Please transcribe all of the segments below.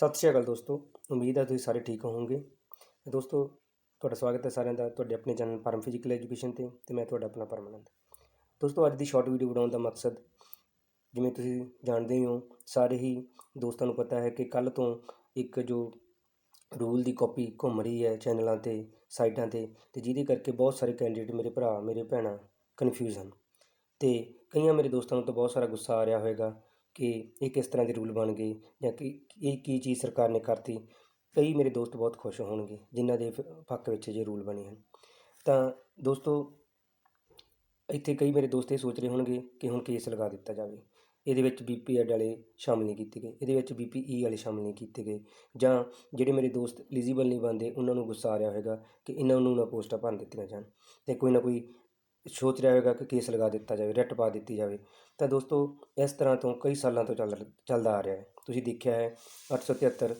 ਸਤਿ ਸ਼੍ਰੀ ਅਕਾਲ ਦੋਸਤੋ, ਉਮੀਦ ਹੈ ਤੁਸੀਂ ਸਾਰੇ ਠੀਕ ਹੋਵੋਗੇ। ਦੋਸਤੋ, ਤੁਹਾਡਾ ਸਵਾਗਤ ਹੈ ਸਾਰਿਆਂ ਦਾ ਤੁਹਾਡੇ ਆਪਣੇ ਚੈਨਲ ਪਰਮ ਫਿਜ਼ੀਕਲ ਐਜੂਕੇਸ਼ਨ ਤੇ ਤੇ ਮੈਂ ਤੁਹਾਡਾ ਆਪਣਾ ਪਰਮਾਨੰਦ ਦੋਸਤੋ, ਅੱਜ ਦੀ ਸ਼ਾਰਟ ਵੀਡੀਓ ਬਣਾਉਣ ਦਾ ਮਕਸਦ, ਜਿਵੇਂ ਤੁਸੀਂ ਜਾਣਦੇ ਹੀ ਹੋ, ਸਾਰੇ ਹੀ ਦੋਸਤਾਂ ਨੂੰ ਪਤਾ ਹੈ ਕਿ ਕੱਲ ਤੋਂ ਇੱਕ ਜੋ ਰੂਲ ਦੀ ਕਾਪੀ ਘੁੰਮ ਰਹੀ ਹੈ ਚੈਨਲਾਂ ਤੇ, ਸਾਈਟਾਂ ਤੇ ਤੇ ਜਿਹਦੇ ਕਰਕੇ ਬਹੁਤ ਸਾਰੇ ਕੈਂਡੀਡੇਟ ਮੇਰੇ ਭਰਾ, ਮੇਰੇ ਭੈਣਾਂ ਕਨਫਿਊਜ਼ ਹਨ। ਤੇ ਕਈਆਂ ਮੇਰੇ ਦੋਸਤਾਂ ਨੂੰ ਤਾਂ ਬਹੁਤ ਸਾਰਾ ਗੁੱਸਾ ਆ ਰਿਹਾ ਹੋਵੇਗਾ ਕਿ ਇਹ ਕਿਸ ਤਰ੍ਹਾਂ ਦੇ ਰੂਲ ਬਣ ਗਏ ਜਾਂ ਕਿ, ਇਹ ਕੀ ਚੀਜ਼ ਸਰਕਾਰ ਨੇ ਕਰਤੀ, ਕਈ ਮੇਰੇ ਦੋਸਤ ਬਹੁਤ ਖੁਸ਼ ਹੋਣਗੇ ਜਿਨ੍ਹਾਂ ਦੇ ਫ- ਪੱਖ ਵਿੱਚ ਜੇ ਰੂਲ ਬਣੇ ਹਨ। ਤਾਂ ਦੋਸਤੋ, ਇੱਥੇ ਕਈ ਮੇਰੇ ਦੋਸਤ ਇਹ ਸੋਚ ਰਹੇ ਹੋਣਗੇ ਕਿ ਹੁਣ ਕੇਸ ਲਗਾ ਦਿੱਤਾ ਜਾਵੇ। ਇਹਦੇ ਵਿੱਚ ਬੀਪੀ ਐਡ ਵਾਲੇ ਸ਼ਾਮਲ ਨਹੀਂ ਕੀਤੇ ਗਏ, ਇਹਦੇ ਵਿੱਚ ਬੀਪੀਈ ਵਾਲੇ ਸ਼ਾਮਲ ਨਹੀਂ ਕੀਤੇ ਗਏ, ਜਾਂ ਜਿਹੜੇ ਮੇਰੇ ਦੋਸਤ ਐਲੀਜੀਬਲ ਨਹੀਂ ਬਣਦੇ, ਉਹਨਾਂ ਨੂੰ ਗੁੱਸਾ ਆ ਰਿਹਾ ਹੋਵੇਗਾ ਕਿ ਇਹਨਾਂ ਨੂੰ ਨਾ ਪੋਸਟਾਂ ਭਰ ਦਿੱਤੀਆਂ ਜਾਣ। ਤੇ ਕੋਈ ਨਾ ਕੋਈ ਸੋਚ ਰਿਹਾ ਹੋਵੇਗਾ ਕਿ ਕੇਸ ਲਗਾ ਦਿੱਤਾ ਜਾਵੇ ਰਿਟ ਪਾ ਦਿੱਤੀ ਜਾਵੇ। ਤਾਂ ਦੋਸਤੋ, ਇਸ ਤਰ੍ਹਾਂ ਤੋਂ ਕਈ ਸਾਲਾਂ ਤੋਂ ਚੱਲ, ਚੱਲਦਾ ਆ ਰਿਹਾ ਹੈ। ਤੁਸੀਂ ਦੇਖਿਆ ਹੈ 873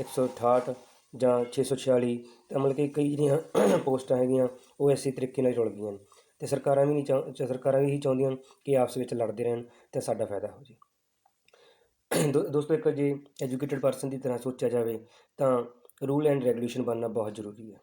168 ਜਾਂ 646 ਤਾਂ ਮਤਲਬ ਕਿ ਕਈ ਜਿਹੜੀਆਂ ਪੋਸਟਾਂ ਹੈਗੀਆਂ, ਉਹ ਇਸੇ ਤਰੀਕੇ ਨਾਲ ਜੁੜ ਗਈਆਂ ਨੇ। ਤੇ ਸਰਕਾਰਾਂ ਵੀ ਨਹੀਂ ਚਾਹ ਸਰਕਾਰਾਂ ਵੀ ਇਹੀ ਚਾਹੁੰਦੀਆਂ ਹਨ ਕਿ ਆਪਸ ਵਿੱਚ ਲੜਦੇ ਰਹਿਣ ਤੇ ਸਾਡਾ ਫਾਇਦਾ ਹੋ ਜੇ। ਦੋ- ਦੋਸਤੋ, ਇੱਕ ਜੇ ਐਜੂਕੇਟਿਡ ਪਰਸਨ ਦੀ ਤਰ੍ਹਾਂ ਸੋਚਿਆ ਜਾਵੇ, ਤਾਂ ਰੂਲ ਐਂਡ ਰੈਗੂਲੇਸ਼ਨ ਬਣਨਾ ਬਹੁਤ ਜ਼ਰੂਰੀ ਹੈ।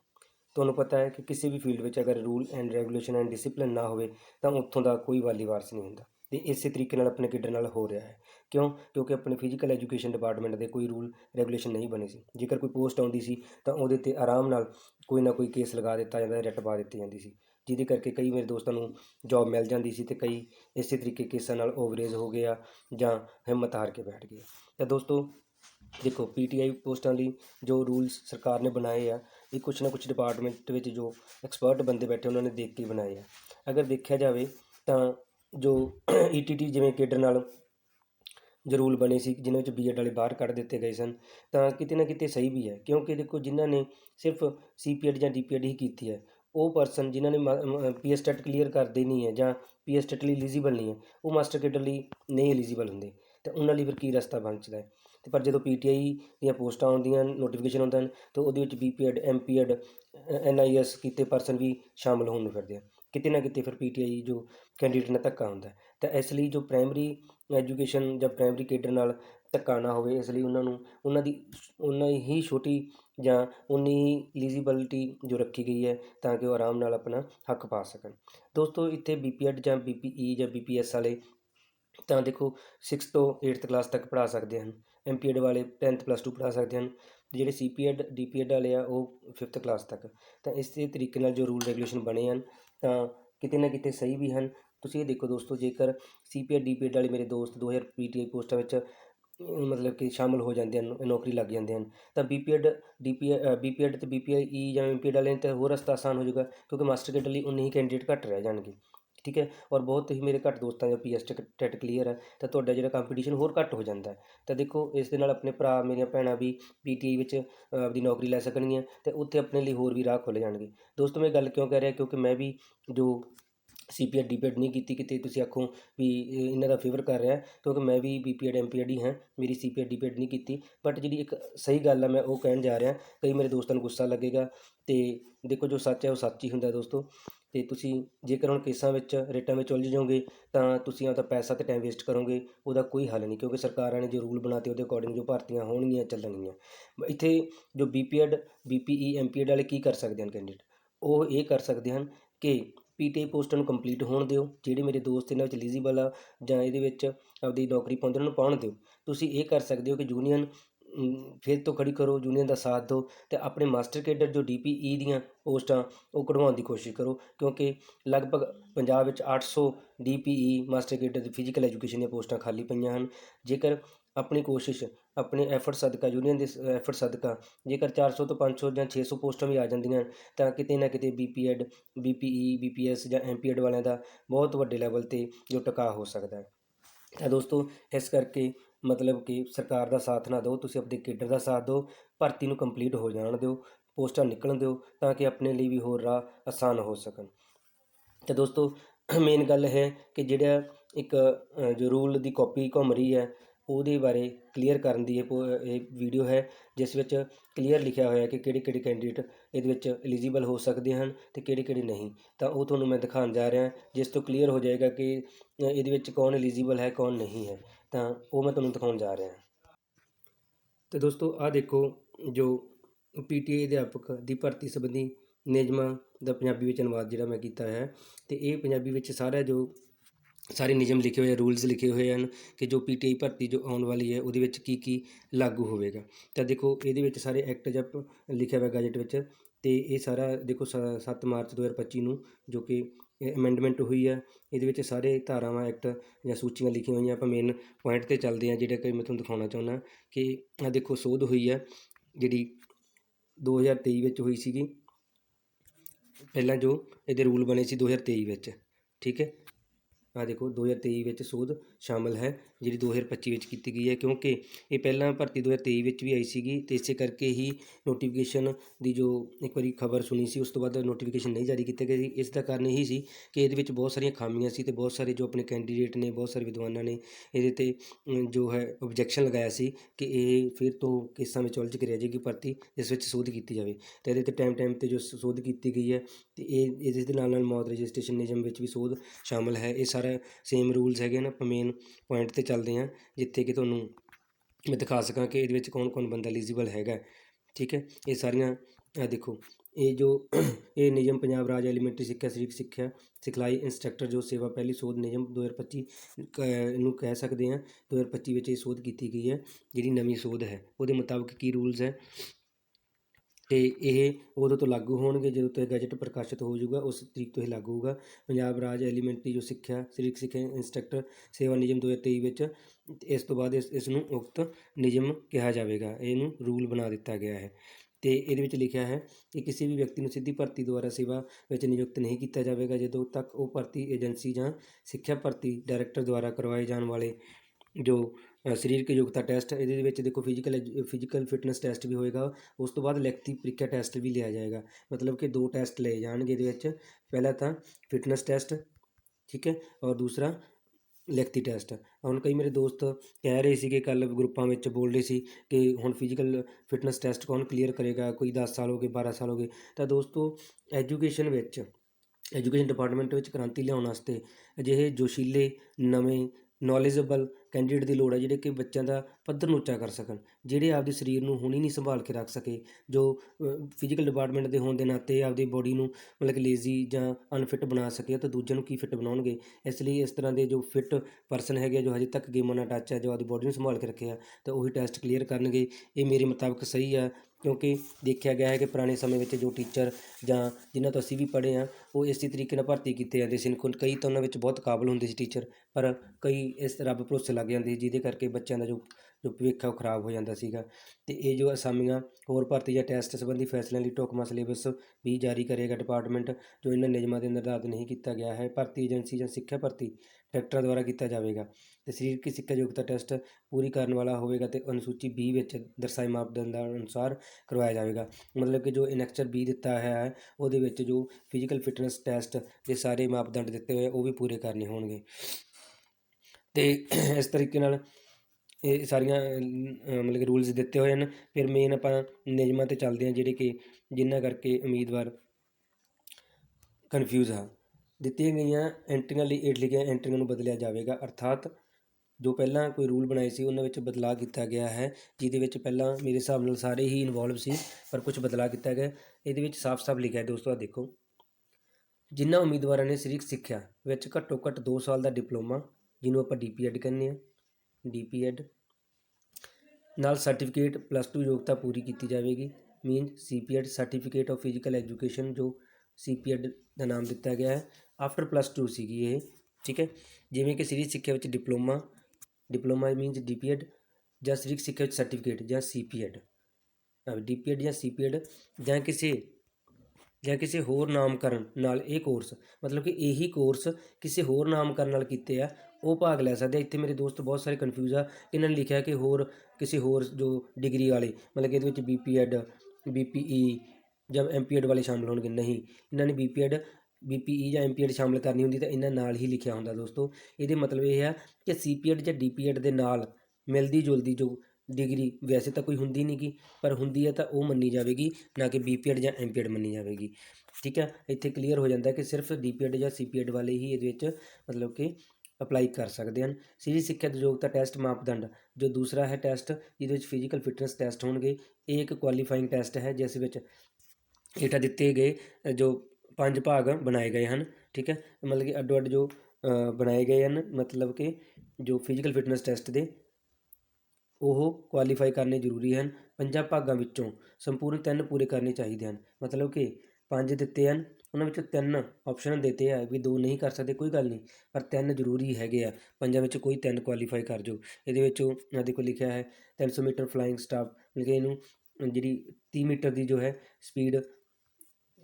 ਤੁਹਾਨੂੰ ਪਤਾ ਹੈ ਕਿ ਕਿਸੇ ਵੀ ਫੀਲਡ ਵਿੱਚ ਅਗਰ rule and regulation and discipline ਨਾ ਹੋਵੇ, ਤਾਂ ਉੱਥੋਂ ਦਾ ਕੋਈ ਵਾਲੀ ਵਾਰਸ ਨਹੀਂ ਹੁੰਦਾ। ਤੇ ਇਸੇ ਤਰੀਕੇ ਨਾਲ ਆਪਣੇ ਕਿੱਡਰ ਨਾਲ ਹੋ ਰਿਹਾ ਹੈ। ਕਿਉਂ? ਕਿਉਂਕਿ ਆਪਣੇ ਫਿਜ਼ੀਕਲ ਐਜੂਕੇਸ਼ਨ ਡਿਪਾਰਟਮੈਂਟ ਦੇ ਕੋਈ ਰੂਲ ਰੈਗੂਲੇਸ਼ਨ ਨਹੀਂ ਬਣੇ ਸੀ। ਜੇਕਰ ਕੋਈ ਪੋਸਟ ਆਉਂਦੀ ਸੀ, ਤਾਂ ਉਹਦੇ ਤੇ ਆਰਾਮ ਨਾਲ ਕੋਈ ਨਾ ਕੋਈ ਕੇਸ ਲਗਾ ਦਿੱਤਾ ਜਾਂਦਾ ਰੱਟ ਪਾ ਦਿੱਤੀ ਜਾਂਦੀ ਸੀ। ਜਿਹਦੇ ਕਰਕੇ ਕਈ ਮੇਰੇ ਦੋਸਤਾਂ ਨੂੰ ਜੌਬ ਮਿਲ ਜਾਂਦੀ ਸੀ ਤੇ ਕਈ ਇਸੇ ਤਰੀਕੇ ਕੇਸਾਂ ਨਾਲ ਓਵਰੇਜ ਹੋ ਗਿਆ ਜਾਂ ਹਿੰਮਤ ਹਾਰ ਕੇ ਬੈਠ ਗਏ ਤਾਂ ਦੋਸਤੋ ਦੇਖੋ ਪੀ ਟੀ ਆਈ ਪੋਸਟਾਂ ਲਈ ਜੋ ਰੂਲਸ ਸਰਕਾਰ ਨੇ ਬਣਾਏ ਆ, ਇਹ ਕੁਛ ਨਾ ਕੁਛ ਡਿਪਾਰਟਮੈਂਟ ਵਿੱਚ ਜੋ ਐਕਸਪਰਟ ਬੰਦੇ ਬੈਠੇ ਉਹਨਾਂ ਨੇ ਦੇਖ ਕੇ ਬਣਾਏ ਆ। ਅਗਰ ਦੇਖਿਆ ਜਾਵੇ ਤਾਂ ਜੋ ਈ ਟੀ ਜਿਵੇਂ ਕੇਡਰ ਨਾਲ ਜੋ ਰੂਲ ਬਣੇ ਸੀ, ਜਿਨ੍ਹਾਂ ਵਿੱਚ ਬੀਐਡ ਵਾਲੇ ਬਾਹਰ ਕੱਢ ਦਿੱਤੇ ਗਏ ਸਨ, ਤਾਂ ਕਿਤੇ ਨਾ ਕਿਤੇ ਸਹੀ ਵੀ ਹੈ। ਕਿਉਂਕਿ ਦੇਖੋ, ਜਿਨ੍ਹਾਂ ਨੇ ਸਿਰਫ ਸੀਪੀਐਡ ਜਾਂ ਡੀਪੀਐਡ ਹੀ ਕੀਤੀ ਹੈ, ਉਹ ਪਰਸਨ ਜਿਨ੍ਹਾਂ ਨੇ ਪੀਐਸ ਟੈਟ ਕਲੀਅਰ ਕਰਦੇ ਨਹੀਂ ਹੈ ਜਾਂ ਪੀਐਸ ਟੈਟ ਲਈ ਐਲੀਜੀਬਲ ਨਹੀਂ ਹੈ, ਉਹ ਮਾਸਟਰ ਕੇਡਰ ਲਈ ਨਹੀਂ ਐਲੀਜੀਬਲ ਹੁੰਦੇ। ਤਾਂ ਉਹਨਾਂ ਲਈ ਫਿਰ ਕੀ ਰਸਤਾ ਬਚਦਾ ਹੈ? ਅਤੇ ਪਰ ਜਦੋਂ ਪੀ ਟੀ ਆਈ ਦੀਆਂ ਪੋਸਟਾਂ ਆਉਂਦੀਆਂ ਨੋਟੀਫਿਕੇਸ਼ਨ ਆਉਂਦਾ ਹਨ, ਤਾਂ ਉਹਦੇ ਵਿੱਚ ਬੀਪੀਐਡ ਆਈ ਐਨਆਈਐਸ ਕੀਤੇ ਪਰਸਨ ਵੀ ਸ਼ਾਮਿਲ ਹੋਣ ਨੂੰ ਫਿਰਦੇ ਆ। ਕਿਤੇ ਨਾ ਕਿਤੇ ਫਿਰ ਪੀ ਟੀ ਆਈ ਜੋ ਕੈਂਡੀਡੇਟ ਨਾਲ ਧੱਕਾ ਹੁੰਦਾ ਤਾਂ ਇਸ ਲਈ ਜੋ ਪ੍ਰਾਇਮਰੀ ਐਜੂਕੇਸ਼ਨ ਜਾਂ ਪ੍ਰਾਇਮਰੀ ਕੇਡਰ ਨਾਲ ਧੱਕਾ ਨਾ ਹੋਵੇ, ਇਸ ਲਈ ਉਹਨਾਂ ਨੂੰ, ਉਹਨਾਂ ਦੀ, ਉਹਨਾਂ ਹੀ ਛੋਟੀ ਜਾਂ ਉਨੀ ਹੀ ਇਲੀਜੀਬਿਲਟੀ ਜੋ ਰੱਖੀ ਗਈ ਹੈ, ਤਾਂ ਕਿ ਉਹ ਆਰਾਮ ਨਾਲ ਆਪਣਾ ਹੱਕ ਪਾ ਸਕਣ। ਦੋਸਤੋ, ਇੱਥੇ ਬੀ ਪੀ ਬੀਪੀਐਡ ਜਾਂ ਬੀ ਪੀ ਈ ਜਾਂ ਬੀ ਪੀ ਬੀਪੀਐਸ ਵਾਲੇ ਤਾਂ ਦੇਖੋ 6 ਤੋਂ 8th ਕਲਾਸ ਤੱਕ ਪੜ੍ਹਾ ਸਕਦੇ ਹਨ। ਐਮਪੀਐਡ ਵਾਲੇ 10th ਪਲੱਸ 2 ਪੜ੍ਹਾ ਸਕਦੇ ਹਨ। ਤੇ ਜਿਹੜੇ ਸੀਪੀਐਡ ਡੀਪੀਐਡ ਵਾਲੇ ਆ, ਉਹ 5th ਕਲਾਸ ਤੱਕ। ਤਾਂ ਇਸੇ ਤਰੀਕੇ ਨਾਲ ਜੋ ਰੂਲ ਰੈਗੂਲੇਸ਼ਨ ਬਣੇ ਹਨ, ਤਾਂ ਕਿਤੇ ਨਾ ਕਿਤੇ ਸਹੀ ਵੀ ਹਨ। ਤੁਸੀਂ ਇਹ ਦੇਖੋ ਦੋਸਤੋ, ਜੇਕਰ ਸੀਪੀਐਡ ਡੀਪੀਐਡ ਵਾਲੇ ਮੇਰੇ ਦੋਸਤ 2000 ਪੀਟੀਆਈ ਪੋਸਟਾਂ ਵਿੱਚ ਮਤਲਬ ਕਿ ਸ਼ਾਮਲ ਹੋ ਜਾਂਦੇ ਹਨ, ਨੌਕਰੀ ਲੱਗ ਜਾਂਦੇ ਹਨ, ਤਾਂ ਬੀਪੀਐਡ ਡੀਪੀਐ ਬੀਪੀਐਡ ਤੇ ਬੀਪੀਆਈ ਜਾਂ ਐਮਪੀਐਡ ਵਾਲੇ ਤੇ ਹੋਰ ਰਸਤਾ ਆਸਾਨ ਹੋ ਜਾਊਗਾ, ਕਿਉਂਕਿ ਮਾਸਟਰ ਕੇਡਰ ਲਈ ਉਨੇ ਹੀ ਕੈਂਡੀਡੇਟ ਘੱਟ ਰਹਿ ਜਾਣਗੇ। ਠੀਕ ਹੈ, ਔਰ ਬਹੁਤ ਹੀ ਮੇਰੇ ਘੱਟ ਦੋਸਤਾਂ ਦਾ ਪੀਐਸ ਟੈਟ ਕਲੀਅਰ ਹੈ। ਤਾਂ ਤੁਹਾਡਾ ਜਿਹੜਾ ਕੰਪੀਟੀਸ਼ਨ ਹੋਰ ਘੱਟ ਹੋ ਜਾਂਦਾ ਤਾਂ ਦੇਖੋ, ਇਸ ਦੇ ਨਾਲ ਆਪਣੇ ਭਰਾ, ਮੇਰੀਆਂ ਭੈਣਾਂ ਵੀ ਪੀਟੀਆਈ ਵਿੱਚ ਆਪਦੀ ਨੌਕਰੀ ਲੈ ਸਕਣਗੀਆਂ ਤੇ ਉੱਥੇ ਆਪਣੇ ਲਈ ਹੋਰ ਵੀ ਰਾਹ ਖੁੱਲ੍ਹ ਜਾਣਗੇ। ਦੋਸਤੋ, ਮੈਂ ਗੱਲ ਕਿਉਂ ਕਹਿ ਰਿਹਾ? ਕਿਉਂਕਿ ਮੈਂ ਵੀ ਜੋ ਸੀਪੀਐਡ ਡੀਪੀਐਡ ਨਹੀਂ ਕੀਤੀ, ਕਿਤੇ ਤੁਸੀਂ ਆਖੋ ਵੀ ਇਹਨਾਂ ਦਾ ਫੇਵਰ ਕਰ ਰਿਹਾ, ਕਿਉਂਕਿ ਮੈਂ ਵੀ ਬੀਪੀਐਡ ਐਮਪੀਐਡ ਹੀ ਹਾਂ, ਮੇਰੀ ਸੀਪੀਐਡ ਡੀਪੀਐਡ ਨਹੀਂ ਕੀਤੀ। ਬਟ ਜਿਹੜੀ ਇੱਕ ਸਹੀ ਗੱਲ ਆ, ਮੈਂ ਉਹ ਕਹਿਣ ਜਾ ਰਿਹਾ, ਕਈ ਮੇਰੇ ਦੋਸਤਾਂ ਨੂੰ ਗੁੱਸਾ ਲੱਗੇਗਾ ਤੇ ਦੇਖੋ ਜੋ ਸੱਚ ਹੈ ਉਹ ਸੱਚ ਹੀ ਹੁੰਦਾ ਦੋਸਤੋ। ਅਤੇ ਤੁਸੀਂ ਜੇਕਰ ਹੁਣ ਕੇਸਾਂ ਵਿੱਚ, ਰੇਟਾਂ ਵਿੱਚ ਉਲਝ ਜਾਓਗੇ, ਤਾਂ ਤੁਸੀਂ ਆਪਦਾ ਪੈਸਾ ਅਤੇ ਟਾਈਮ ਵੇਸਟ ਕਰੋਗੇ, ਉਹਦਾ ਕੋਈ ਹੱਲ ਨਹੀਂ, ਕਿਉਂਕਿ ਸਰਕਾਰਾਂ ਨੇ ਜੋ ਰੂਲ ਬਣਾਤੇ, ਉਹਦੇ ਅਕੋਰਡਿੰਗ ਜੋ ਭਰਤੀਆਂ ਹੋਣਗੀਆਂ, ਚੱਲਣਗੀਆਂ। ਇੱਥੇ ਜੋ B P Ed B P E BPEd P Ed ਵਾਲੇ ਕੀ ਕਰ ਸਕਦੇ ਹਨ ਕੈਂਡੀਡੇਟ ਉਹ ਇਹ ਕਰ ਸਕਦੇ ਹਨ ਕਿ ਪੀਟੀਆਈ ਪੋਸਟਾਂ ਨੂੰ ਕੰਪਲੀਟ ਹੋਣ ਦਿਓ, ਜਿਹੜੇ ਮੇਰੇ ਦੋਸਤ ਇਹਨਾਂ ਵਿੱਚ ਐਲੀਜੀਬਲ ਆ, ਜਾਂ ਇਹਦੇ ਵਿੱਚ ਆਪਦੀ ਨੌਕਰੀ ਪਾਉਂਦੇ ਉਹਨਾਂ ਨੂੰ ਪਾਉਣ ਦਿਓ। ਤੁਸੀਂ ਇਹ ਕਰ ਸਕਦੇ ਹੋ ਕਿ ਯੂਨੀਅਨ ਫਿਰ ਤੋਂ ਖੜ੍ਹੀ ਕਰੋ ਯੂਨੀਅਨ ਦਾ ਸਾਥ ਦਿਓ ਅਤੇ ਆਪਣੇ ਮਾਸਟਰ ਕੇਡਰ ਜੋ ਡੀ ਪੀ ਈ ਦੀਆਂ ਪੋਸਟਾਂ, ਉਹ ਕਢਵਾਉਣ ਦੀ ਕੋਸ਼ਿਸ਼ ਕਰੋ ਕਿਉਂਕਿ ਲਗਭਗ ਪੰਜਾਬ ਵਿੱਚ ਅੱਠ ਸੌ D P E master cadre ਦੀ ਫਿਜ਼ੀਕਲ ਐਜੂਕੇਸ਼ਨ ਦੀਆਂ ਪੋਸਟਾਂ ਖਾਲੀ ਪਈਆਂ ਹਨ। ਜੇਕਰ ਆਪਣੀ ਕੋਸ਼ਿਸ਼, ਆਪਣੇ ਐਫਰਟ ਸਦਕਾ ਯੂਨੀਅਨ ਦੇ ਐਫਰਟ ਸਦਕਾ, ਜੇਕਰ 400 ਤੋਂ 500 ਜਾਂ 600 ਪੋਸਟਾਂ ਵੀ ਆ ਜਾਂਦੀਆਂ ਤਾਂ ਕਿਤੇ ਨਾ ਕਿਤੇ ਬੀਪੀਐਡ ਬੀਪੀਈ ਬੀਪੀਐਸ ਜਾਂ ਐਮਪੀਐਡ ਵਾਲਿਆਂ ਦਾ ਬਹੁਤ ਵੱਡੇ ਲੈਵਲ ਤੇ ਜੋ ਟਿਕਾ ਹੋ ਸਕਦਾ ਹੈ। ਤਾਂ ਦੋਸਤੋ, ਇਸ ਕਰਕੇ ਮਤਲਬ ਕਿ ਸਰਕਾਰ ਦਾ ਸਾਥ ਨਾ ਦਿਓ, ਤੁਸੀਂ ਆਪਣੇ ਕੇਡਰ ਦਾ ਸਾਥ ਦਿਓ, ਭਰਤੀ ਨੂੰ ਕੰਪਲੀਟ ਹੋ ਜਾਣ ਦਿਓ, ਪੋਸਟਾਂ ਨਿਕਲਣ ਦਿਓ ਤਾਂ ਕਿ ਆਪਣੇ ਲਈ ਵੀ ਹੋਰ ਰਾਹ ਆਸਾਨ ਹੋ ਸਕਣ। ਤੇ ਦੋਸਤੋ ਮੇਨ ਗੱਲ ਹੈ ਕਿ ਜਿਹੜਾ ਇੱਕ ਜੋ ਰੂਲ ਦੀ ਕਾਪੀ ਘੁੰਮ ਰਹੀ ਹੈ, ਉਹਦੇ ਬਾਰੇ ਕਲੀਅਰ ਕਰਨ ਦੀ ਇਹ ਪੋ- ਇਹ ਵੀਡੀਓ ਹੈ, ਜਿਸ ਵਿੱਚ ਕਲੀਅਰ ਲਿਖਿਆ ਹੋਇਆ ਹੈ ਕਿ ਕਿਹੜੇ ਕਿਹੜੇ ਕੈਂਡੀਡੇਟ ਇਹਦੇ ਵਿੱਚ ਐਲੀਜੀਬਲ ਹੋ ਸਕਦੇ ਹਨ ਤੇ ਕਿਹੜੇ ਕਿਹੜੇ ਨਹੀਂ। ਤਾਂ ਉਹ ਤੁਹਾਨੂੰ ਮੈਂ ਦਿਖਾਉਣ ਜਾ ਰਿਹਾ, ਜਿਸ ਤੋਂ ਕਲੀਅਰ ਹੋ ਜਾਏਗਾ ਕਿ ਇਹਦੇ ਵਿੱਚ ਕੌਣ ਐਲੀਜੀਬਲ ਹੈ, ਕੌਣ ਨਹੀਂ ਹੈ। ਤਾਂ ਉਹ ਮੈਂ ਤੁਹਾਨੂੰ ਦਿਖਾਉਣ ਜਾ ਰਿਹਾ ਤੇ ਦੋਸਤੋ, ਆਹ ਦੇਖੋ ਜੋ ਪੀਟੀਆਈ ਅਧਿਆਪਕ ਦੀ ਭਰਤੀ ਸੰਬੰਧੀ ਨਿਯਮਾਂ ਦਾ ਪੰਜਾਬੀ ਵਿੱਚ ਅਨੁਵਾਦ ਜਿਹੜਾ ਮੈਂ ਕੀਤਾ ਹੈ, ਤੇ ਇਹ ਪੰਜਾਬੀ ਵਿੱਚ ਸਾਰਾ ਜੋ ਸਾਰੇ ਨਿਯਮ ਲਿਖੇ ਹੋਏ ਰੂਲਸ ਲਿਖੇ ਹੋਏ ਹਨ ਕਿ ਜੋ ਪੀਟੀਆਈ ਭਰਤੀ ਜੋ ਆਉਣ ਵਾਲੀ ਹੈ, ਉਹਦੇ ਵਿੱਚ ਕੀ ਕੀ ਲਾਗੂ ਹੋਵੇਗਾ। ਤਾਂ ਦੇਖੋ, ਇਹਦੇ ਵਿੱਚ ਸਾਰੇ ਐਕਟ ਜਪ ਲਿਖਿਆ ਹੋਇਆ ਗਜਟ ਵਿੱਚ, ਤੇ ਇਹ ਸਾਰਾ ਦੇਖੋ 7 ਮਾਰਚ 2025 ਨੂੰ ਜੋ ਕਿ ਅਮੈਂਡਮੈਂਟ ਹੋਈ ਹੈ ਇਹਦੇ ਵਿੱਚ ਸਾਰੇ ਧਾਰਾਵਾਂ ਐਕਟ ਜਾਂ ਸੂਚੀਆਂ ਲਿਖੀਆਂ ਹੋਈਆਂ। ਆਪਾਂ ਮੇਨ ਪੁਆਇੰਟ ਤੇ ਚੱਲਦੇ ਹਾਂ, ਜਿਹੜੇ ਕਿ ਮੈਂ ਤੁਹਾਨੂੰ ਦਿਖਾਉਣਾ ਚਾਹੁੰਦਾ ਕਿ ਆਹ ਦੇਖੋ ਸੋਧ ਹੋਈ ਹੈ ਜਿਹੜੀ 2023 ਵਿੱਚ ਹੋਈ ਸੀਗੀ। ਪਹਿਲਾਂ ਜੋ ਇਹਦੇ ਰੂਲ ਬਣੇ ਸੀ 2023 ਵਿੱਚ, ਠੀਕ ਹੈ? ਆ ਦੇਖੋ 2023 ਵਿੱਚ ਸੋਧ ਸ਼ਾਮਲ ਹੈ, ਜਿਹੜੀ 2025 ਵਿੱਚ ਕੀਤੀ ਗਈ ਹੈ, ਕਿਉਂਕਿ ਇਹ ਪਹਿਲਾਂ ਭਰਤੀ 2023 ਵਿੱਚ ਵੀ ਆਈ ਸੀਗੀ ਤੇ ਇਸੇ ਕਰਕੇ ਹੀ ਨੋਟੀਫਿਕੇਸ਼ਨ ਦੀ ਜੋ ਇੱਕ ਵਾਰੀ ਖਬਰ ਸੁਣੀ ਸੀ, ਉਸ ਤੋਂ ਬਾਅਦ ਨੋਟੀਫਿਕੇਸ਼ਨ ਨਹੀਂ ਜਾਰੀ ਕੀਤਾ ਗਿਆ ਸੀ। ਇਸ ਦਾ ਕਾਰਨ ਇਹੀ ਸੀ ਕਿ ਇਹਦੇ ਵਿੱਚ ਬਹੁਤ ਸਾਰੀਆਂ ਖਾਮੀਆਂ ਸੀ ਤੇ ਬਹੁਤ ਸਾਰੇ ਜੋ ਆਪਣੇ ਕੈਂਡੀਡੇਟ ਨੇ, ਬਹੁਤ ਸਾਰੇ ਵਿਦਵਾਨਾਂ ਨੇ ਇਹਦੇ ਤੇ ਜੋ ਹੈ ਆਬਜੈਕਸ਼ਨ ਲਗਾਇਆ ਸੀ ਕਿ ਇਹ ਫਿਰ ਤੋਂ ਕੇਸਾਂ ਵਿੱਚ ਉਲਝ ਕੇ ਰਹਿ ਜਾਏਗੀ ਭਰਤੀ ਇਸ ਵਿੱਚ ਸੋਧ ਕੀਤੀ ਜਾਵੇ। ਤੇ ਇਹਦੇ ਤੇ ਟਾਈਮ ਟਾਈਮ ਤੇ ਜੋ ਸੋਧ ਕੀਤੀ ਗਈ ਹੈ ਤੇ ਇਹ, ਇਹਦੇ ਦੇ ਨਾਲ ਨਾਲ ਮੌਤ ਰਜਿਸਟ੍ਰੇਸ਼ਨ ਨਿਯਮ ਵਿੱਚ ਵੀ ਸੋਧ ਸ਼ਾਮਲ ਹੈ। ਇਹ ਸਾਰਾ ਸੇਮ ਰੂਲਸ ਹੈਗੇ ਨੇ ਮੇਨ ਪੁਆਇੰਟ ਤੇ ਚੱਲਦੇ ਹਾਂ, ਜਿੱਥੇ ਕਿ ਤੁਹਾਨੂੰ ਮੈਂ ਦਿਖਾ ਸਕਾਂ ਕਿ ਇਹਦੇ ਵਿੱਚ ਕੌਣ ਕੌਣ ਬੰਦਾ ਐਲੀਜੀਬਲ ਹੈਗਾ ਠੀਕ ਹੈ, ਇਹ ਸਾਰੀਆਂ ਇਹ ਦੇਖੋ, ਇਹ ਜੋ ਇਹ ਨਿਯਮ ਪੰਜਾਬ ਰਾਜ ਐਲੀਮੈਂਟਰੀ ਸਿੱਖਿਆ ਸਰੀਰਕ ਸਿੱਖਿਆ ਸਿਖਲਾਈ ਇੰਸਟ੍ਰਕਟਰ ਜੋ ਸੇਵਾ ਪਹਿਲੀ ਸੋਧ ਨਿਯਮ 2025 ਕ- ਨੂੰ ਕਹਿ ਸਕਦੇ ਹਾਂ 2025 ਵਿੱਚ ਇਹ ਸੋਧ ਕੀਤੀ ਗਈ ਹੈ, ਜਿਹੜੀ ਨਵੀਂ ਸੋਧ ਹੈ, ਉਹਦੇ ਮੁਤਾਬਕ ਕੀ ਰੂਲਸ ਹੈ। ਅਤੇ ਇਹ ਉਦੋਂ ਤੋਂ ਲਾਗੂ ਹੋਣਗੇ, ਜਦੋਂ ਤੋਂ ਇਹ ਗਜਟ ਪ੍ਰਕਾਸ਼ਿਤ ਹੋ ਜਾਊਗਾ, ਉਸ ਤਰੀਕ ਤੋਂ ਇਹ ਲਾਗੂ ਹੋਊਗਾ। ਪੰਜਾਬ ਰਾਜ ਐਲੀਮੈਂਟਰੀ ਜੋ ਸਿੱਖਿਆ ਸਰੀਰਕ ਸਿੱਖਿਆ ਇੰਸਟ੍ਰਕਟਰ ਸੇਵਾ ਨਿਯਮ 2023 ਵਿੱਚ, ਇਸ ਤੋਂ ਬਾਅਦ ਇਸ ਇਸ ਨੂੰ ਉਕਤ ਨਿਯਮ ਕਿਹਾ ਜਾਵੇਗਾ। ਇਹਨੂੰ ਰੂਲ ਬਣਾ ਦਿੱਤਾ ਗਿਆ ਹੈ। ਤੇ ਇਹਦੇ ਵਿੱਚ ਲਿਖਿਆ ਹੈ ਕਿ ਕਿਸੇ ਵੀ ਵਿਅਕਤੀ ਨੂੰ ਸਿੱਧੀ ਭਰਤੀ ਦੁਆਰਾ ਸੇਵਾ ਵਿੱਚ ਨਿਯੁਕਤ ਨਹੀਂ ਕੀਤਾ ਜਾਵੇਗਾ, ਜਦੋਂ ਤੱਕ ਉਹ ਭਰਤੀ ਏਜੰਸੀ ਜਾਂ ਸਿੱਖਿਆ ਭਰਤੀ ਡਾਇਰੈਕਟਰ ਦੁਆਰਾ ਕਰਵਾਏ ਜਾਣ ਵਾਲੇ ਜੋ ਸਰੀਰਕ ਯੋਗਤਾ ਟੈਸਟ, ਇਹਦੇ ਵਿੱਚ ਦੇਖੋ ਫਿਜ਼ੀਕਲ ਫਿਜ਼ੀਕਲ ਫਿਟਨੈਸ ਟੈਸਟ ਵੀ ਹੋਏਗਾ, ਉਸ ਤੋਂ ਬਾਅਦ ਲਿਖਤੀ ਪ੍ਰੀਖਿਆ ਟੈਸਟ ਵੀ ਲਿਆ ਜਾਏਗਾ। ਮਤਲਬ ਕਿ ਦੋ ਟੈਸਟ ਲਏ ਜਾਣਗੇ ਇਹਦੇ ਵਿੱਚ, ਪਹਿਲਾ ਤਾਂ ਫਿਟਨੈਸ ਟੈਸਟ ਠੀਕ ਹੈ, ਔਰ ਦੂਸਰਾ ਲਿਖਤੀ ਟੈਸਟ ਹੁਣ ਕਈ ਮੇਰੇ ਦੋਸਤ ਕਹਿ ਰਹੇ ਸੀਗੇ ਕਿ ਕੱਲ ਗਰੁੱਪਾਂ ਵਿੱਚ ਬੋਲ ਰਹੇ ਸੀ ਕਿ ਹੁਣ ਫਿਜ਼ੀਕਲ ਫਿਟਨੈਸ ਟੈਸਟ ਕੌਣ ਕਲੀਅਰ ਕਰੇਗਾ, ਕੋਈ 10 ਸਾਲ ਹੋ ਗਏ 12 ਸਾਲ ਹੋ ਗਏ। ਤਾਂ ਦੋਸਤੋ ਐਜੂਕੇਸ਼ਨ ਵਿੱਚ ਐਜੂਕੇਸ਼ਨ ਡਿਪਾਰਟਮੈਂਟ ਵਿੱਚ ਕ੍ਰਾਂਤੀ ਲਿਆਉਣ ਵਾਸਤੇ ਅਜਿਹੇ ਜੋਸ਼ੀਲੇ, ਨਵੇਂ ਨੌਲੇਜੇਬਲ ਕੈਂਡੀਡੇਟ ਦੀ ਲੋੜ ਹੈ ਜਿਹੜੇ ਕਿ ਬੱਚਿਆਂ ਦਾ ਪੱਧਰ ਨੂੰ ਉੱਚਾ ਕਰ ਸਕਣ ਜਿਹੜੇ ਆਪਦੇ ਸਰੀਰ ਨੂੰ ਹੁਣੀ ਨਹੀਂ ਸੰਭਾਲ ਕੇ ਰੱਖ ਸਕੇ ਜੋ ਫਿਜ਼ੀਕਲ ਡਿਪਾਰਟਮੈਂਟ ਦੇ ਹੋਣ ਦੇ ਨਾਤੇ ਆਪਦੀ ਬੋਡੀ ਨੂੰ ਮਤਲਬ ਕਿ ਲੇਜ਼ੀ ਜਾਂ ਅਨਫਿਟ ਬਣਾ ਸਕੇ ਤਾਂ ਦੂਜਿਆਂ ਨੂੰ ਕੀ ਫਿੱਟ ਬਣਾਉਣਗੇ? ਇਸ ਲਈ ਇਸ ਤਰ੍ਹਾਂ ਦੇ ਜੋ ਫਿੱਟ ਪਰਸਨ ਹੈਗੇ ਆ, ਜੋ ਹਜੇ ਤੱਕ ਗੇਮਾਂ ਨਾਲ ਟੱਚ ਹੈ ਜੋ ਆਪਦੀ ਬੋਡੀ ਨੂੰ ਸੰਭਾਲ ਕੇ ਰੱਖਿਆ ਤਾਂ ਉਹੀ ਟੈਸਟ ਕਲੀਅਰ ਕਰਨਗੇ। ਇਹ ਮੇਰੇ ਮੁਤਾਬਕ ਸਹੀ ਆ ਕਿਉਂਕਿ ਦੇਖਿਆ ਗਿਆ ਹੈ ਕਿ ਪੁਰਾਣੇ ਸਮੇਂ ਵਿੱਚ ਜੋ ਟੀਚਰ ਜਾਂ ਜਿਨ੍ਹਾਂ ਤੋਂ ਅਸੀਂ ਵੀ ਪੜ੍ਹੇ ਆ ਉਹ ਇਸੇ ਤਰੀਕੇ ਨਾਲ ਭਰਤੀ ਕੀਤੇ ਜਾਂਦੇ ਸੀ। ਕਈ ਤਾਂ ਉਹਨਾਂ ਵਿੱਚ ਬਹੁਤ ਕਾਬਲ ਹੁੰਦੇ ਸੀ ਟੀਚਰ ਪਰ ਕਈ ਇਸ ਰੱਬ ਭਰੋਸੇ ਲੱਗ ਜਾਂਦੇ ਸੀ, ਜਿਹਦੇ ਕਰਕੇ ਬੱਚਿਆਂ ਦਾ ਜੋ ਜੋ ਭਵਿੱਖ ਹੈ ਉਹ ਖਰਾਬ ਹੋ ਜਾਂਦਾ ਸੀਗਾ। ਅਤੇ ਇਹ ਜੋ ਅਸਾਮੀਆਂ ਹੋਰ ਭਰਤੀ ਜਾਂ ਟੈਸਟ ਸੰਬੰਧੀ ਫੈਸਲਿਆਂ ਲਈ ਢੁਕਵਾਂ ਸਿਲੇਬਸ ਵੀ ਜਾਰੀ ਕਰੇਗਾ ਡਿਪਾਰਟਮੈਂਟ ਜੋ ਇਹਨਾਂ ਨਿਯਮਾਂ ਦੇ ਨਿਰਧਾਰਤ ਨਹੀਂ ਕੀਤਾ ਗਿਆ ਹੈ। ਭਰਤੀ ਏਜੰਸੀ ਜਾਂ ਸਿੱਖਿਆ ਭਰਤੀ ਡਾਇਰੈਕਟਰ ਦੁਆਰਾ ਕੀਤਾ ਜਾਵੇਗਾ ਤੇ ਸਰੀਰਕ ਸਿੱਖਿਆ ਯੋਗਤਾ ਟੈਸਟ ਪੂਰੀ ਕਰਨ ਵਾਲਾ ਹੋਵੇਗਾ ਤੇ ਅਨੁਸੂਚੀ 20 ਵਿੱਚ ਦਰਸਾਏ ਮਾਪਦੰਡਾਂ ਅਨੁਸਾਰ ਕਰਵਾਇਆ ਜਾਵੇਗਾ। ਮਤਲਬ ਕਿ ਜੋ ਇਨੈਕਚਰ 20 ਦਿੱਤਾ ਹੈ ਉਹਦੇ ਵਿੱਚ ਜੋ ਫਿਜ਼ੀਕਲ ਫਿਟਨੈਸ ਟੈਸਟ ਦੇ ਸਾਰੇ ਮਾਪਦੰਡ ਦਿੱਤੇ ਹੋਏ ਉਹ ਵੀ ਪੂਰੇ ਕਰਨੇ ਹੋਣਗੇ। ਅਤੇ ਇਸ ਤਰੀਕੇ ਨਾਲ ਇਹ ਸਾਰੀਆਂ ਮਤਲਬ ਕਿ ਰੂਲਸ ਦਿੱਤੇ ਹੋਏ ਹਨ। ਫਿਰ ਮੇਨ ਆਪਾਂ ਨਿਯਮਾਂ ਤੇ ਚੱਲਦੇ ਹਾਂ ਜਿਹੜੇ ਕਿ ਜਿਨ੍ਹਾਂ ਕਰਕੇ ਉਮੀਦਵਾਰ ਕਨਫਿਊਜ਼ ਆ। ਦਿੱਤੀਆਂ ਗਈਆਂ ਐਂਟਰੀਆਂ ਲਈ ਹੇਠ ਲਿਖੀਆਂ ਐਂਟਰੀਆਂ ਨੂੰ ਬਦਲਿਆ ਜਾਵੇਗਾ। ਅਰਥਾਤ ਜੋ ਪਹਿਲਾਂ ਕੋਈ ਰੂਲ ਬਣਾਏ ਸੀ, ਉਹਨਾਂ ਵਿੱਚ ਬਦਲਾਅ ਕੀਤਾ ਗਿਆ ਹੈ, ਜਿਹਦੇ ਵਿੱਚ ਪਹਿਲਾਂ ਮੇਰੇ ਹਿਸਾਬ ਨਾਲ ਸਾਰੇ ਹੀ ਇਨਵੋਲਵ ਸੀ, ਪਰ ਕੁਝ ਬਦਲਾਅ ਕੀਤਾ ਗਿਆ। ਇਹਦੇ ਵਿੱਚ ਸਾਫ਼-ਸਾਫ਼ ਲਿਖਿਆ ਹੈ ਦੋਸਤੋ ਆ ਦੇਖੋ। ਜਿਨ੍ਹਾਂ ਉਮੀਦਵਾਰਾਂ ਨੇ ਸਰੀਰਕ ਸਿੱਖਿਆ, ਵਿੱਚ ਘੱਟੋ ਘੱਟ 2 ਸਾਲ ਦਾ ਡਿਪਲੋਮਾ ਜਿਹਨੂੰ ਆਪਾਂ ਡੀਪੀਐਡ ਕਹਿੰਦੇ ਆ ਡੀਪੀਐਡ ਨਾਲ ਸਰਟੀਫਿਕੇਟ ਪਲੱਸ 2 ਯੋਗਤਾ ਪੂਰੀ ਕੀਤੀ ਜਾਵੇਗੀ mean CPEd certificate of physical education ਜੋ ਸੀਪੀਐਡ ਦਾ ਨਾਮ ਦਿੱਤਾ ਗਿਆ ਹੈ ਆਫਟਰ ਪਲੱਸ 2 ਸੀਗੀ ਇਹ, ਠੀਕ ਹੈ? ਜਿਵੇਂ ਕਿ ਸਰੀਰਕ ਸਿੱਖਿਆ ਵਿੱਚ ਡਿਪਲੋਮਾ ਡਿਪਲੋਮਾ ਮੀਨਸ ਡੀਪੀਐਡ ਜਾਂ ਸਰੀਰਕ ਸਿੱਖਿਆ ਵਿੱਚ ਸਰਟੀਫਿਕੇਟ ਜਾਂ ਸੀਪੀਐਡ ਡੀਪੀਐਡ ਜਾਂ ਸੀਪੀਐਡ ਜਾਂ ਕਿਸੇ ਜਾਂ ਕਿਸੇ ਹੋਰ ਨਾਮਕਰਨ ਨਾਲ ਇਹ ਕੋਰਸ ਮਤਲਬ ਕਿ ਇਹੀ ਕੋਰਸ ਕਿਸੇ ਹੋਰ ਨਾਮਕਰਨ ਨਾਲ ਕੀਤੇ ਆ ਉਹ ਭਾਗ ਲੈ ਸਕਦੇ ਆ। ਇੱਥੇ ਮੇਰੇ ਦੋਸਤ ਬਹੁਤ ਸਾਰੇ ਕਨਫਿਊਜ਼ ਆ। ਇਹਨਾਂ ਨੇ ਲਿਖਿਆ ਕਿ ਹੋਰ ਕਿਸੇ ਹੋਰ ਜੋ ਡਿਗਰੀ ਵਾਲੇ, ਮਤਲਬ ਕਿ ਇਹਦੇ ਵਿੱਚ B P Ed B P E ਜਾਂ ਐਮਪੀਐਡ ਵਾਲੇ ਸ਼ਾਮਲ ਹੋਣਗੇ। ਨਹੀਂ, ਇਹਨਾਂ ਨੇ B P Ed B P E ਜਾਂ ਐਮਪੀਐਡ ਸ਼ਾਮਲ ਕਰਨੀ ਹੁੰਦੀ ਤਾਂ ਇਹਨਾਂ ਨਾਲ ਹੀ ਲਿਖਿਆ ਹੁੰਦਾ ਦੋਸਤੋ। ਇਹਦੇ ਮਤਲਬ ਇਹ ਹੈ ਕਿ ਸੀ ਪੀ ਸੀਪੀਐਡ ਜਾਂ ਡੀ ਪੀ ਡੀਪੀਐਡ ਦੇ ਨਾਲ ਮਿਲਦੀ ਜੁਲਦੀ ਜੋ ਡਿਗਰੀ ਵੈਸੇ ਤਾਂ ਕੋਈ ਹੁੰਦੀ ਨਹੀਂ ਗੀ ਪਰ ਹੁੰਦੀ ਹੈ ਤਾਂ ਉਹ ਮੰਨੀ ਜਾਵੇਗੀ, ਨਾ ਕਿ ਬੀਪੀਐਡ ਜਾਂ ਐਮਪੀਐਡ ਮੰਨੀ ਜਾਵੇਗੀ। ਠੀਕ ਹੈ ਇੱਥੇ ਕਲੀਅਰ ਹੋ ਜਾਂਦਾ ਕਿ ਸਿਰਫ ਡੀਪੀਐਡ ਜਾਂ ਸੀਪੀਐਡ ਵਾਲੇ ਹੀ ਇਹਦੇ ਵਿੱਚ ਮਤਲਬ ਕਿ ਅਪਲਾਈ ਕਰ ਸਕਦੇ ਹਨ। ਸਰੀਰਕ ਸਿੱਖਿਆ ਦੇ ਯੋਗਤਾ ਟੈਸਟ ਮਾਪਦੰਡ, ਜੋ ਦੂਸਰਾ ਹੈ ਟੈਸਟ, ਜਿਹਦੇ ਵਿੱਚ ਫਿਜ਼ੀਕਲ ਫਿਟਨੈਸ ਟੈਸਟ ਹੋਣਗੇ। ਇਹ ਇੱਕ ਕੁਆਲੀਫਾਈਂਗ ਟੈਸਟ ਹੈ, ਜਿਸ ਵਿੱਚ ਹੇਠਾਂ ਦਿੱਤੇ ਗਏ ਜੋ ਪੰਜ ਭਾਗ ਬਣਾਏ ਗਏ ਹਨ, ਠੀਕ ਹੈ? ਮਤਲਬ ਕਿ ਅੱਡੋ ਅੱਡ ਜੋ ਬਣਾਏ ਗਏ ਹਨ, ਮਤਲਬ ਕਿ ਜੋ ਫਿਜ਼ੀਕਲ ਫਿਟਨੈਸ ਟੈਸਟ ਦੇ, ਉਹ ਕੁਆਲੀਫਾਈ ਕਰਨੇ ਜ਼ਰੂਰੀ ਹਨ। ਪੰਜਾਂ ਭਾਗਾਂ ਵਿੱਚੋਂ ਸੰਪੂਰਨ ਤਿੰਨ ਪੂਰੇ ਕਰਨੇ ਚਾਹੀਦੇ ਹਨ। ਮਤਲਬ ਕਿ ਪੰਜ ਦਿੱਤੇ ਹਨ ਉਹਨਾਂ ਵਿੱਚੋਂ ਤਿੰਨ ਆਪਸ਼ਨ ਦਿੱਤੇ ਆ ਵੀ ਦੋ ਨਹੀਂ ਕਰ ਸਕਦੇ, ਕੋਈ ਗੱਲ ਨਹੀਂ, ਪਰ ਤਿੰਨ ਜ਼ਰੂਰੀ ਹੈਗੇ ਆ, ਪੰਜਾਂ ਵਿੱਚ ਕੋਈ ਤਿੰਨ ਕੁਆਲੀਫਾਈ ਕਰ ਜੋ ਇਹਦੇ ਵਿੱਚੋਂ ਆਹ ਦੇਖੋ ਲਿਖਿਆ ਹੈ 300 ਮੀਟਰ ਫਲਾਈਂਗ ਸਟਾਫ ਮਤਲਬ ਕਿ ਇਹਨੂੰ ਜਿਹੜੀ 30 ਮੀਟਰ ਦੀ ਜੋ ਹੈ ਸਪੀਡ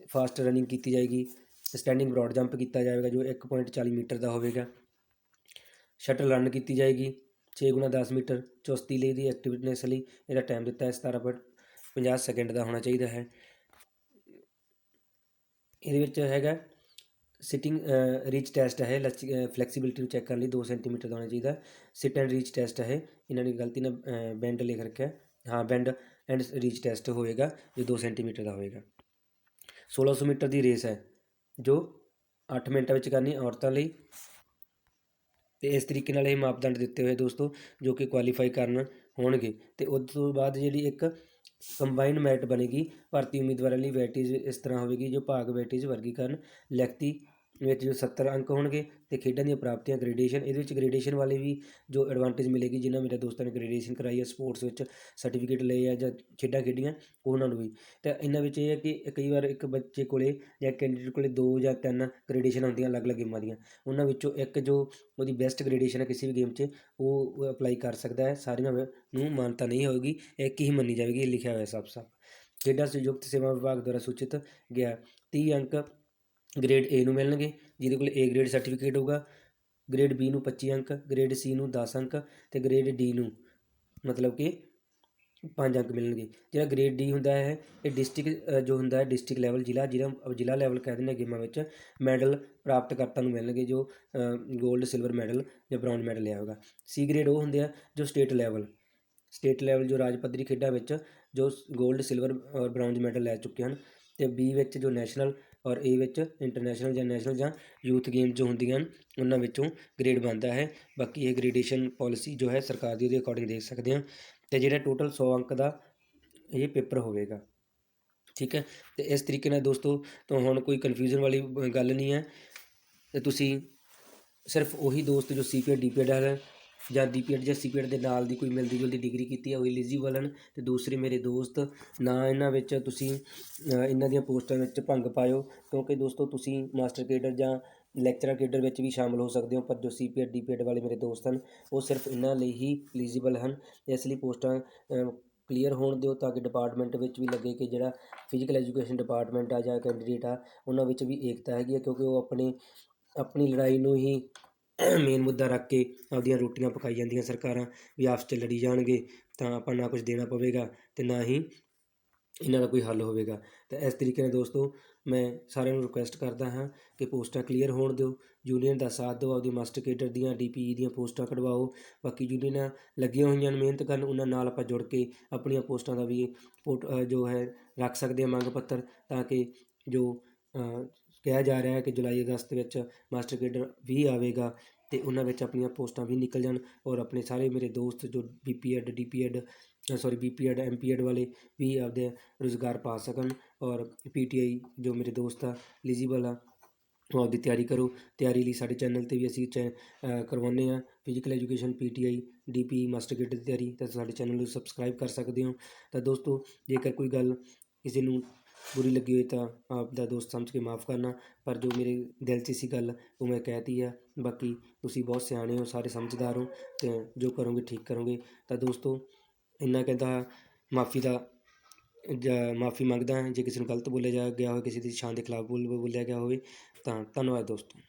ਫਾਸਟ ਰਨਿੰਗ ਕੀਤੀ ਜਾਏਗੀ ਸਟੈਂਡਿੰਗ ਬ੍ਰੌਡ ਜੰਪ ਕੀਤਾ ਜਾਵੇਗਾ, ਜੋ 1.40 ਮੀਟਰ ਦਾ ਹੋਵੇਗਾ। ਸ਼ਟਲ ਰਨ ਕੀਤੀ ਜਾਏਗੀ 6 ਗੁਣਾ 10 ਮੀਟਰ, ਚੁਸਤੀ ਲਈ ਦੀ ਐਕਟਿਵਨੈਸ ਲਈ, ਇਹਦਾ ਟਾਈਮ ਦਿੱਤਾ ਹੈ 17.50 ਸੈਕਿੰਡ ਦਾ ਹੋਣਾ ਚਾਹੀਦਾ ਹੈ। ਇਹਦੇ ਵਿੱਚ ਹੈਗਾ ਸਿਟਿੰਗ ਰੀਚ ਟੈਸਟ ਹੈ ਫਲੈਕਸੀਬਿਲਿਟੀ ਨੂੰ ਚੈੱਕ ਕਰਨ ਲਈ 2 ਸੈਂਟੀਮੀਟਰ ਦਾ ਹੋਣਾ ਚਾਹੀਦਾ। ਸਿਟ ਐਂਡ ਰੀਚ ਟੈਸਟ ਹੈ, ਇਹਨਾਂ ਨੇ ਗਲਤੀ ਨਾਲ ਬੈਂਡ ਲਿਖ ਰੱਖਿਆ। ਹਾਂ ਬੈਂਡ ਐਂਡ ਰੀਚ ਟੈਸਟ ਹੋਏਗਾ ਜੋ 2 ਸੈਂਟੀਮੀਟਰ ਦਾ ਹੋਏਗਾ। 1600 ਮੀਟਰ ਦੀ ਰੇਸ ਹੈ, ਜੋ 8 ਮਿੰਟਾਂ ਵਿੱਚ ਕਰਨੀ ਔਰਤਾਂ ਲਈ। ਤੇ ਇਸ ਤਰੀਕੇ ਨਾਲ ਇਹ ਮਾਪਦੰਡ ਦਿੱਤੇ ਹੋਏ ਦੋਸਤੋ, ਜੋ ਕਿ ਕੁਆਲੀਫਾਈ ਕਰਨ ਹੋਣਗੇ। ਤੇ ਉਸ ਤੋਂ ਬਾਅਦ ਜਿਹੜੀ ਇੱਕ ਕੰਬਾਈਨ ਮੈਰਿਟ ਬਣੇਗੀ, ਭਰਤੀ ਉਮੀਦਵਾਰਾਂ ਲਈ ਵੈਟੇਜ ਇਸ ਤਰ੍ਹਾਂ ਹੋਵੇਗੀ ਜੋ ਭਾਗ ਵੈਟੇਜ ਵਰਗੀਕਰਨ, ਲਿਖਤੀ ਵਿੱਚ ਜੋ 70 ਅੰਕ ਹੋਣਗੇ ਤੇ ਖੇਡਾਂ ਦੀਆਂ ਪ੍ਰਾਪਤੀਆਂ ਗ੍ਰੇਡੇਸ਼ਨ ਇਹਦੇ ਵਿੱਚ ਗ੍ਰੇਡੇਸ਼ਨ ਵਾਲੇ ਵੀ ਜੋ ਐਡਵਾਂਟੇਜ ਮਿਲੇਗੀ ਜਿਨ੍ਹਾਂ ਮੇਰੇ ਦੋਸਤਾਂ ਨੇ ਗ੍ਰੇਡੇਸ਼ਨ ਕਰਾਈ ਹੈ ਸਪੋਰਟਸ ਵਿੱਚ ਸਰਟੀਫਿਕੇਟ ਲਏ ਆ ਜਾਂ ਖੇਡਾਂ ਖੇਡੀਆਂ ਉਹਨਾਂ ਨੂੰ ਵੀ। ਤੇ ਇਹਨਾਂ ਵਿੱਚ ਇਹ ਹੈ ਕਿ ਕਈ ਵਾਰ ਇੱਕ ਬੱਚੇ ਕੋਲੇ ਜਾਂ ਕੈਂਡੀਡੇਟ ਕੋਲੇ ਦੋ ਜਾਂ ਤਿੰਨ ਗ੍ਰੇਡੇਸ਼ਨ ਹੁੰਦੀਆਂ ਅਲੱਗ-ਅਲੱਗ ਗੇਮਾਂ ਦੀਆਂ। ਉਹਨਾਂ ਵਿੱਚੋਂ ਇੱਕ ਜੋ ਉਹਦੀ ਬੈਸਟ ਗ੍ਰੇਡੇਸ਼ਨ ਹੈ ਕਿਸੇ ਵੀ ਗੇਮ 'ਚ, ਉਹ ਅਪਲਾਈ ਕਰ ਸਕਦਾ ਹੈ। ਸਾਰੀਆਂ ਨੂੰ ਮਾਨਤਾ ਨਹੀਂ ਹੋਏਗੀ ਇੱਕ ਹੀ ਮੰਨੀ ਜਾਵੇਗੀ, ਇਹ ਲਿਖਿਆ ਹੋਇਆ ਸਾਫ਼-ਸਾਫ਼। ਖੇਡਾਂ ਸੰਯੁਕਤ ਸੇਵਾ ਵਿਭਾਗ ਦੁਆਰਾ ਸੂਚਿਤ ਗਿਆ। 30 ਅੰਕ ਗ੍ਰੇਡ ਏ ਨੂੰ ਮਿਲਣਗੇ, ਜਿਹਦੇ ਕੋਲ ਏ ਗ੍ਰੇਡ ਸਰਟੀਫਿਕੇਟ ਹੋਊਗਾ, ਗ੍ਰੇਡ ਬੀ ਨੂੰ 25 ਅੰਕ, ਗ੍ਰੇਡ ਸੀ ਨੂੰ 10 ਅੰਕ ਤੇ ਗ੍ਰੇਡ ਡੀ ਨੂੰ ਮਤਲਬ ਕਿ 5 ਅੰਕ ਮਿਲਣਗੇ। ਜਿਹੜਾ ਗ੍ਰੇਡ ਡੀ ਹੁੰਦਾ ਹੈ, ਇਹ ਡਿਸਟ੍ਰਿਕਟ ਜੋ ਹੁੰਦਾ ਹੈ ਡਿਸਟ੍ਰਿਕਟ ਲੈਵਲ ਜ਼ਿਲ੍ਹਾ ਜਿਹੜਾ ਜ਼ਿਲ੍ਹਾ ਲੈਵਲ ਕਹਿ ਦਿੰਦੇ ਆ ਗੇਮਾਂ ਵਿੱਚ, ਮੈਡਲ ਪ੍ਰਾਪਤ ਕਰਤਾ ਨੂੰ ਮਿਲਣਗੇ ਜੋ 골ਡ ਸਿਲਵਰ ਮੈਡਲ ਜਾਂ ਬ੍ਰੌਂਜ਼ ਮੈਡਲ ਲਿਆ ਹੋਗਾ ਸੀ ਗ੍ਰੇਡ ਉਹ ਹੁੰਦੇ ਆ ਜੋ ਸਟੇਟ ਲੈਵਲ ਸਟੇਟ ਲੈਵਲ ਜੋ ਰਾਜ ਪੱਧਰੀ ਖੇਡਾਂ ਵਿੱਚ ਜੋ 골ਡ ਸਿਲਵਰ ਔਰ ਬ੍ਰੌਂਜ਼ ਮੈਡਲ ਲੈ ਚੁੱਕੇ ਹਨ ਤੇ ਬੀ ਵਿੱਚ ਜੋ ਨੈਸ਼ਨਲ ਔਰ ਇਹ ਵਿੱਚ ਇੰਟਰਨੈਸ਼ਨਲ ਜਾਂ ਨੈਸ਼ਨਲ ਜਾਂ ਯੂਥ ਗੇਮ ਜੋ ਹੁੰਦੀਆਂ ਹਨ, ਉਹਨਾਂ ਵਿੱਚੋਂ ਗ੍ਰੇਡ ਬਣਦਾ ਹੈ। ਬਾਕੀ ਇਹ ਗ੍ਰੇਡੇਸ਼ਨ ਪੋਲਿਸੀ ਜੋ ਹੈ, ਸਰਕਾਰ ਦੀ ਉਹਦੇ ਅਕੋਰਡਿੰਗ ਦੇਖ ਸਕਦੇ ਹਾਂ। ਤੇ ਜਿਹੜਾ ਟੋਟਲ 100 ਅੰਕ ਦਾ ਇਹ ਪੇਪਰ ਹੋਵੇਗਾ। ਠੀਕ ਹੈ? ਤੇ ਇਸ ਤਰੀਕੇ ਨਾਲ ਦੋਸਤੋ, ਤੋਂ ਹੁਣ ਕੋਈ ਕਨਫਿਊਜ਼ਨ ਵਾਲੀ ਗੱਲ ਨਹੀਂ ਹੈ। ਤੇ ਤੁਸੀਂ ਸਿਰਫ ਉਹੀ ਦੋਸਤ ਜੋ ਸੀਪੀਐਡ ਡੀਪੀਐਡ ਹੈ ਜਾਂ ਡੀਪੀਐਡ ਜਾਂ ਸੀਪੀਐਡ ਦੇ ਨਾਲ ਦੀ ਕੋਈ ਮਿਲਦੀ ਜੁਲਦੀ ਡਿਗਰੀ ਕੀਤੀ ਹੈ, ਉਹ ਐਲੀਜੀਬਲ ਹਨ ਅਤੇ ਦੂਸਰੇ ਮੇਰੇ ਦੋਸਤ। ਨਾ ਇਹਨਾਂ ਵਿੱਚ ਤੁਸੀਂ ਇਹਨਾਂ ਦੀਆਂ ਪੋਸਟਾਂ ਵਿੱਚ ਭੰਗ ਪਾਇਓ, ਕਿਉਂਕਿ ਦੋਸਤੋ ਤੁਸੀਂ ਮਾਸਟਰ ਕੇਡਰ ਜਾਂ ਲੈਕਚਰਰ ਕੇਡਰ ਵਿੱਚ ਵੀ ਸ਼ਾਮਲ ਹੋ ਸਕਦੇ ਹੋ, ਪਰ ਜੋ ਸੀਪੀਐਡ ਡੀਪੀਐਡ ਵਾਲੇ ਮੇਰੇ ਦੋਸਤ ਹਨ, ਉਹ ਸਿਰਫ ਇਹਨਾਂ ਲਈ ਹੀ ਐਲੀਜੀਬਲ ਹਨ। ਇਸ ਲਈ ਪੋਸਟਾਂ ਕਲੀਅਰ ਹੋਣ ਦਿਓ ਤਾਂ ਕਿ ਡਿਪਾਰਟਮੈਂਟ ਵਿੱਚ ਵੀ ਲੱਗੇ ਕਿ ਜਿਹੜਾ ਫਿਜ਼ੀਕਲ ਐਜੂਕੇਸ਼ਨ ਡਿਪਾਰਟਮੈਂਟ ਆ ਜਾਂ ਕੈਂਡੀਡੇਟ ਆ, ਉਹਨਾਂ ਵਿੱਚ ਵੀ ਏਕਤਾ ਹੈਗੀ ਹੈ ਕਿਉਂਕਿ ਉਹ ਆਪਣੇ, ਆਪਣੀ ਲੜਾਈ ਨੂੰ ਹੀ ਮੇਨ ਮੁੱਦਾ ਰੱਖ ਕੇ ਆਪਦੀਆਂ ਰੋਟੀਆਂ ਪਕਾਈ ਜਾਂਦੀਆਂ ਸਰਕਾਰਾਂ, ਵੀ ਆਪਸ 'ਚ ਲੜੀ ਜਾਣਗੇ, ਤਾਂ ਆਪਾਂ ਨਾ ਕੁਝ ਦੇਣਾ ਪਵੇਗਾ ਅਤੇ ਨਾ ਹੀ ਇਹਨਾਂ ਦਾ ਕੋਈ ਹੱਲ ਹੋਵੇਗਾ। ਤਾਂ ਇਸ ਤਰੀਕੇ ਨਾਲ ਦੋਸਤੋ, ਮੈਂ ਸਾਰਿਆਂ ਨੂੰ ਰਿਕੁਐਸਟ ਕਰਦਾ ਹਾਂ ਕਿ ਪੋਸਟਾਂ ਕਲੀਅਰ ਹੋਣ ਦਿਓ। ਯੂਨੀਅਨ ਦਾ ਸਾਥ ਦਿਓ, ਆਪਦੀ ਮਾਸਟਰ ਕੇਡਰ ਦੀਆਂ ਡੀਪੀਈ ਦੀਆਂ ਪੋਸਟਾਂ ਕਢਵਾਓ। ਬਾਕੀ ਯੂਨੀਅਨਾਂ ਲੱਗੀਆਂ ਹੋਈਆਂ ਨੇ ਮਿਹਨਤ ਕਰਨ, ਉਹਨਾਂ ਨਾਲ ਆਪਾਂ ਜੁੜ ਕੇ ਆਪਣੀਆਂ ਪੋਸਟਾਂ ਦਾ ਵੀ ਪੋਟ ਜੋ ਹੈ, ਰੱਖ ਸਕਦੇ ਹਾਂ ਮੰਗ ਪੱਤਰ, ਤਾਂ ਕਿ ਜੋ ਕਿਹਾ ਜਾ ਰਿਹਾ ਹੈ ਕਿ ਜੁਲਾਈ ਅਗਸਤ ਵਿੱਚ ਮਾਸਟਰ ਕੇਡਰ ਵੀ ਆਵੇਗਾ ਅਤੇ ਉਹਨਾਂ ਵਿੱਚ ਆਪਣੀਆਂ ਪੋਸਟਾਂ ਵੀ ਨਿਕਲ ਜਾਣ ਔਰ ਆਪਣੇ ਸਾਰੇ ਮੇਰੇ ਦੋਸਤ ਜੋ B P Ed D P Ed sorry B P DPEd sorry P MPEd ਵਾਲੇ ਵੀ ਆਪਦੇ ਰੁਜ਼ਗਾਰ ਪਾ ਸਕਣ ਔਰ ਪੀ ਟੀ ਆਈ ਜੋ ਮੇਰੇ ਦੋਸਤ ਆ ਐਲੀਜੀਬਲ ਆ ਉਹ ਆਪਦੀ ਤਿਆਰੀ ਕਰੋ। ਤਿਆਰੀ ਲਈ ਸਾਡੇ ਚੈਨਲ ਤੇ ਵੀ ਅਸੀਂ ਚੈ ਕਰਵਾਉਂਦੇ ਆ physical education PTI, DP, master grade ਦੀ ਤਿਆਰੀ ਤਾਂ ਸਾਡੇ ਚੈਨਲ ਨੂੰ ਸਬਸਕ੍ਰਾਈਬ ਕਰ ਸਕਦੇ ਹੋ। ਤਾਂ ਦੋਸਤੋ, ਜੇਕਰ ਕੋਈ ਗੱਲ ਕਿਸੇ ਨੂੰ ਬੁਰੀ ਲੱਗੀ ਹੋਈ ਤਾਂ ਆਪ ਦਾ ਦੋਸਤ ਸਮਝ ਕੇ ਮਾਫ ਕਰਨਾ। ਪਰ ਜੋ ਮੇਰੇ ਦਿਲ 'ਚ ਸੀ ਗੱਲ, ਉਹ ਮੈਂ ਕਹਿ ਤੀ ਆ, ਬਾਕੀ ਤੁਸੀਂ ਬਹੁਤ ਸਿਆਣੇ ਹੋ, ਸਾਰੇ ਸਮਝਦਾਰ ਹੋ ਅਤੇ ਜੋ ਕਰੋਗੇ ਠੀਕ ਕਰੋਗੇ। ਤਾਂ ਦੋਸਤੋ, ਇੰਨਾ ਕਹਿੰਦਾ ਮਾਫੀ ਦਾ, ਜਾਂ ਮਾਫੀ ਮੰਗਦਾ ਹਾਂ ਜੇ ਕਿਸੇ ਨੂੰ ਗਲਤ ਬੋਲਿਆ ਜਾ, ਗਿਆ ਹੋਵੇ, ਕਿਸੇ ਦੀ ਸ਼ਾਨ ਦੇ ਖਿਲਾਫ ਬੋਲ, ਬੋਲਿਆ ਗਿਆ ਹੋਵੇ, ਤਾਂ ਧੰਨਵਾਦ ਦੋਸਤੋ।